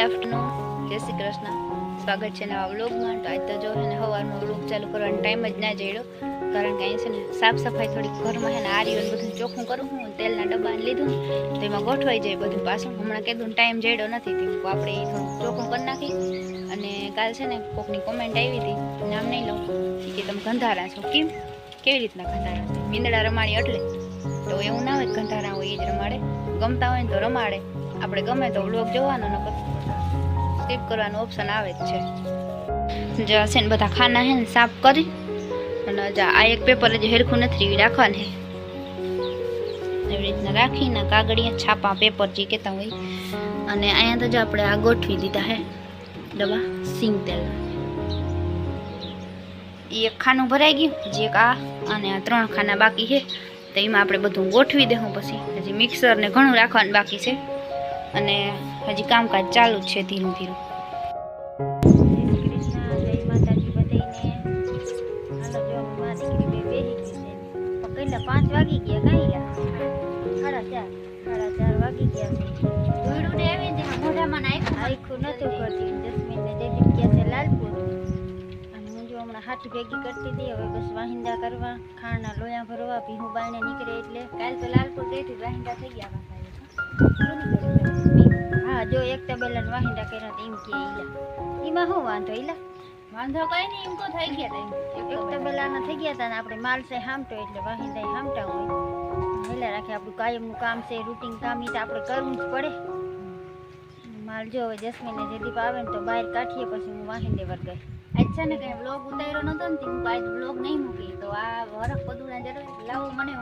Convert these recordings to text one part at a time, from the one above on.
Good afternoon જય શ્રી કૃષ્ણ. સ્વાગત છે નવા વ્લોગમાં. તો આજ તો જો ને સવારનો વ્લોગ ચાલુ કરવાનો ટાઈમ જ ના જડ્યો કારણ કે અહીં છે ને સાફ સફાઈ થોડીક ઘરમાં છે ને આર્યું બધું ચોખ્ખું કરું હું તેલના ડબ્બાને લીધું. તો એમાં ગોઠવાઈ જાય બધું પાછું. હમણાં કીધું ટાઈમ જડ્યો નથી તો આપણે એ થોડું ચોખ્ખું કરી નાખી અને કાલ છે ને કોકની કોમેન્ટ આવી હતી. નામ નહીં લઉં. કે, તમે ગંધારા છો? કેમ? કેવી રીતના ગંધારા છો? મીંદડા રમાણી એટલે. તો એવું ના હોય ગંધારા હોય એ જ રમાડે. ગમતા હોય ને તો રમાડે. આપણે ગમે તો વ્લોગ જોવાનો નકર સ્કીપ કરવાનું ઓપ્શન આવે જ છે. જે છે ને બધા ખાના છે ને સાફ કરી અને આ એક પેપર જે હેરખું નથી રાખવાની. એવી રીતના રાખીને કાગળિયા છાપા પેપર જે કહેતા હોય, અને અહીંયા તો જો આપણે આ ગોઠવી દીધા હે, ડબ્બા, સિંગ તેલ. એક ખાનું ભરાઈ ગયું જે આ અને આ ત્રણ ખાના બાકી છે, તો એમાં આપણે બધું ગોઠવી દેવું પછી. હજી મિક્સર ને ઘણું રાખવાનું બાકી છે. અને હજી કામકાજ ચાલુ જ છે ધીરું ધીરું. પાંચ વાગી ગયા કઈ સાડા ચાર સાડા ચાર વાગી ગયા ધૂળું ને આવી ને મોઢામાં નાખ્યું આખું નતું કરતી જસ્મીન ને ગયા છે લાલપુર. અને હું જો હમણાં હાથ ભેગી કરતી હતી હવે બસ વાહિંદા કરવા ખાણના લોયા ભરવા ભીહું બાળને નીકળે એટલે કાલ તો લાલપુર ગઈ હતી વાહિંદા થઈ ગયા હા જો એક તબેલા ને વાહિંદા કર્યા તો એમ કે ઈલા એમાં શું વાંધો ઈલા વાંધો કઈ નહીં એમ તો થઈ ગયા તા એક તબેલાના થઈ ગયા તા ને આપણે માલ છે હામટો એટલે વાહિંદા હામટા હોય. હેલા રાખે આપણું કાયમનું કામ છે રૂટિન કામ એ તો આપણે કરવું જ પડે. માલ જો હવે જસ્મીને જેદીપ આવે ને તો બહાર કાઢીએ પછી હું વાહિંદે વર ગઈ. અચ્છા ને કઈ બ્લોગ ઉતાર્યો નતો ને તું આજ બ્લોગ નહીં મૂકી. તો આ વરખ બધું જરૂર લાવો મને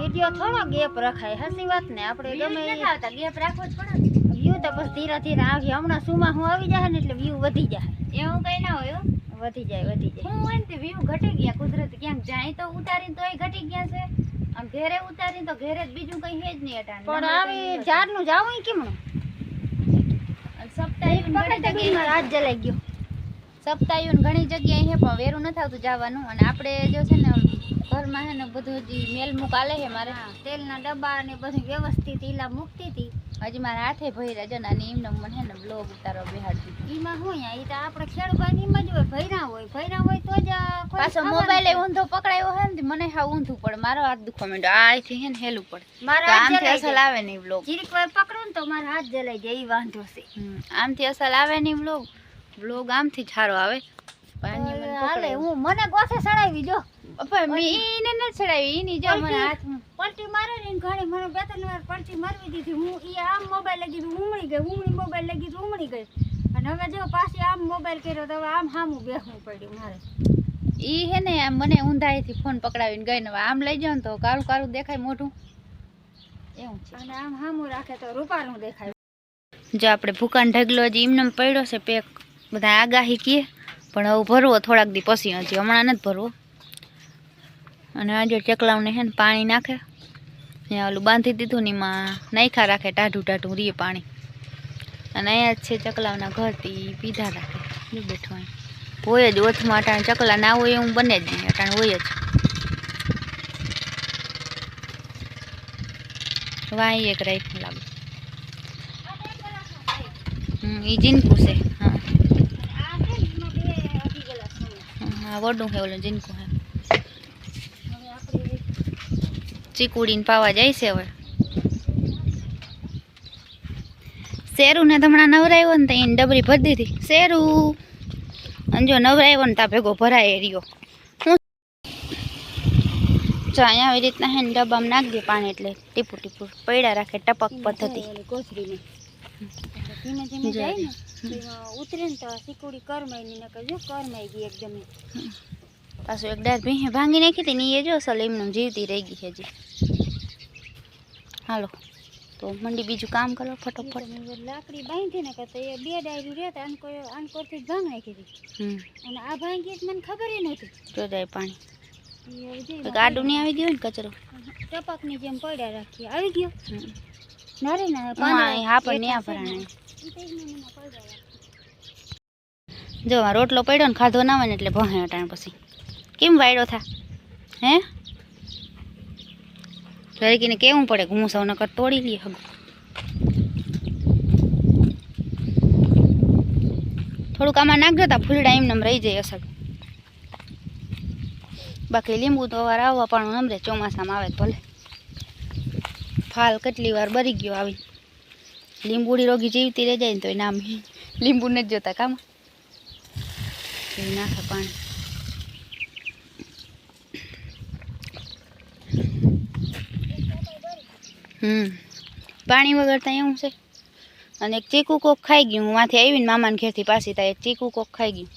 વિડિયો થોડો ગેપ રખાય હસી વાત ને? આપણે ગમે આવતા ગેપ રાખવો જ પડે વ્યૂ તો બસ ધીરે ધીરે આવી હમણાં સુમાં હું આવી જાય ને એટલે વ્યૂ વધી જાય. એવું કઈ ના હોય વધી જાય વધી જાય. હું એમ ને તે વ્યૂ ઘટી ગયા કુદરત ક્યાંક જાય? તો ઉતારી તોય ઘટી ગયા છે. આમ ઘેરે ઉતારી તો ઘેરે જ બીજું કઈ હે જ નહીં અટાણ. પણ આવી ઝાડનું જાવું કેમનું? સપ્તાહ આજ જલાઈ ગયો. સપ્તાહ્યું ઘણી જગ્યાએ છે પણ વેરું નથી આવતું જવાનું. અને આપણે જો છે ને ઘરમાં છે ને બધું હજી મેલ મૂક આલે છે મારે. તેલના ડબ્બા ને બધું વ્યવસ્થિત ઈલા મૂકતી હતી હજી મારા હાથે ભર્યા છે અને એમને મને છે ને બ્લોગ ઉતારો બેહાડતી એમાં શું યા એ તો આપણે ખેડૂતની જ હોય ભર્યા હોય. ભર્યા હોય તો જ પાછો મોબાઈલ ઊંધો પકડાયો હોય ને મને હા ઊંધું પડે. મારો હાથ દુખવા માંડ્યો. આ અહીંથી છે ને હેલું પડે. મારા આમથી અસલ આવે નહીં બ્લોગ જીરીક વાર પકડું ને તો મારા હાથ જલાઈ જાય એ વાંધો છે. આમથી અસલ આવે નહીં બ્લોગ બ્લોગ આમથી સારો આવે. હાલે હું મને ગોસે સડાવી જો. પણ મી ઈને ન ચડાવી ઈની જો મને હાથમાં પલટી મારે ને ઘણી મને બે ત્રણ વાર પલટી મારવી દીધી. હું ઈ આમ મોબાઈલ લગી ઉમળી ગઈ ઉમળી મોબાઈલ લગી ઉમળી ગઈ. અને હવે જો પાછી આમ મોબાઈલ કર્યો તો આમ સામું બેસવું પડ્યું મારે. ઈ હે ને મને ઊંધાઈથી ફોન પકડાવીને ગઈ ને આમ લઈ જાવ ને તો કાળું કાળું દેખાય મોઢું. એવું છે. અને આમ સામું રાખે તો રૂપાળું દેખાય. જો આપણે ભૂકાન ઢગલો હજી એમને પડ્યો છે પેક બધા આગાહી કીએ. પણ હવે ભરવો થોડાક દી પછી હજી. હમણાં નથી ભરવો. અને આજે ચકલાવને છે ને પાણી નાખે. ને ઓલું બાંધી દીધું ને એમાં નાખ્યા રાખે, ટાઢું ટાઢું રીએ પાણી. અને અહીંયા જ છે ચકલાવના ઘરથી પીધા રાખે. જો બેઠો અહીં. હોય જ ઓથમાં અટાણે ચકલા ના હોય એવું બને જ નહીં, અટાણે હોય જ. વાય એક રાઈફલ લાગે. હમ એ જીનકું છે. હા હા વડું છે ઓલું જીનકું હે. ચીકુડીને પાવા જાય છે હવે. શેરું ને હમણાં નવરાયો ને ત્યાં ડબરી ભરી દીધી. શેરું! અને જો નવરાયો ને ત્યાં ભેગો ભરાય રહ્યો. હું જો અહીંયા આવી રીતના હે ને ડબ્બામાં નાખી પાણી એટલે ટીપું ટીપું. પડ્યા રાખે ટપક પદ્ધતિ. ધીમે ધીમે જાય ને ઉતરે ને તો સિકુડી કરમાઈ ની નકર જો કરમાઈ ગઈ એકદમ પાછું એક ડાર ભીહે ભાંગી નાખી હતી ને એ જો અસલ એમનું જીવતી રહી ગઈ હજી. હાલો તો મંડી બીજું કામ કરો ફટોફટ. લાકડી બાંધી ને તો એ બે ડાયરી રહેતા આન કોઈ આન કોરથી જ ભાંગ નાખી હતી. અને આ ભાંગી મને ખબર નહોતી. જો જાય પાણી. ગાડું નહીં આવી ગયું ને કચરો? ટપકની જેમ પડ્યા રાખીએ. આવી ગયો. ના રે ના પાણી હા પણ ન્યા ભરાણે જો રોટલો પડ્યો ને ખાધો ના હોય ને એટલે ભહે અટાણ પછી. કેમ વાયડો થા? હે? લડકીને કેવું પડે હું સૌ નકર તોડી લઈએ હગું? થોડુંક આમાં નાખજો તા ફૂલડા એમને એમ રહી જાય અસર બાકી લીંબુ તો વાર આવવા પણ નમરે ચોમાસામાં આવે ભલે. ફાલ કેટલી વાર બરી ગયો આવી. લીંબુડી રોગી જીવતી રહી જાય ને તો નામ લીંબુ નથી જોતા કામ નાખે પાણી. હમ. પાણી વગર ત્યાં એવું છે. અને એક ચીકુ કોક ખાઈ ગયું. હું માથે આવીને મામાને ઘેરથી પાછી ત્યાં એક ચીકુ કોક ખાઈ ગયું.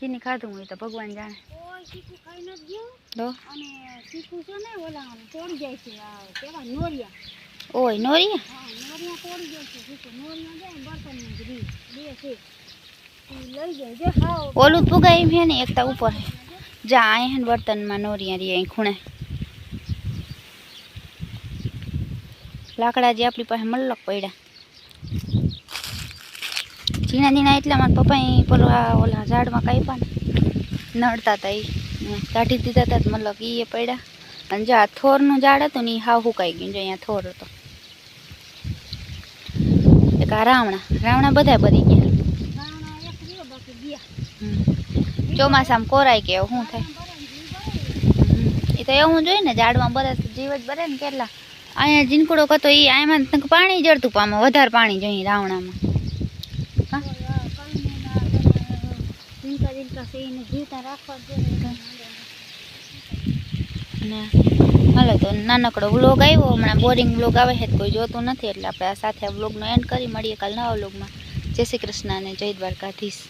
ચીની ખાધું હોય તો ભગવાન જાણે. ચીકુ ખાઈ નથી ગયું? અને ચીકુ છે ને ઓલા તોડી જાય છે કેવા નોરિયા. ઓય, નોરી? નોરિયા તોડી જાય છે ચીકુ નોરિયા જાય બર્તન બર્તનની ગ્રી બે છે ઓલું એમ હે ને એકતા ઉપર. જા અહીં હે ને બર્તનમાં નોરિયા રહી અહીં ખૂણે. લાકડા જે આપણી પાસે મલ્લક પડ્યા. ઝીણા ઝીણા એટલા મારા પપ્પાએ પેલા ઓલા ઝાડમાં કાપ્યા ને. નડતા હતા એ કાઢી દીધા હતા મતલબ એ પડ્યા. અને જ્યાં થોરનું ઝાડ હતું ને એ હાવ હુકાઈ ગયું જો અહીંયા થોર હતો. એક રાવણા. રાવણા બધા બરી ગયા. ચોમાસામાં કોરાય કે શું થાય. એ તો એવું જોઈએ ને, ઝાડમાં બધા જીવ જ બરે ને કેટલા. અહીંયા જીનકુડો કતો એ આમાં પાણી જડતું પામે વધારે પાણી જોઈએ રાવણામાં. જીવતા રાખવા અને હાલો તો નાનકડો વ્લોગ આવ્યો. હમણાં બોરિંગ વ્લોગ આવે છે કોઈ જોતું નથી. એટલે આપણે આ સાથે આ વ્લોગનો એન્ડ કરી, મળીએ કાલ નવા વ્લોગમાં જય શ્રી કૃષ્ણ અને જય દ્વારકાધીશ.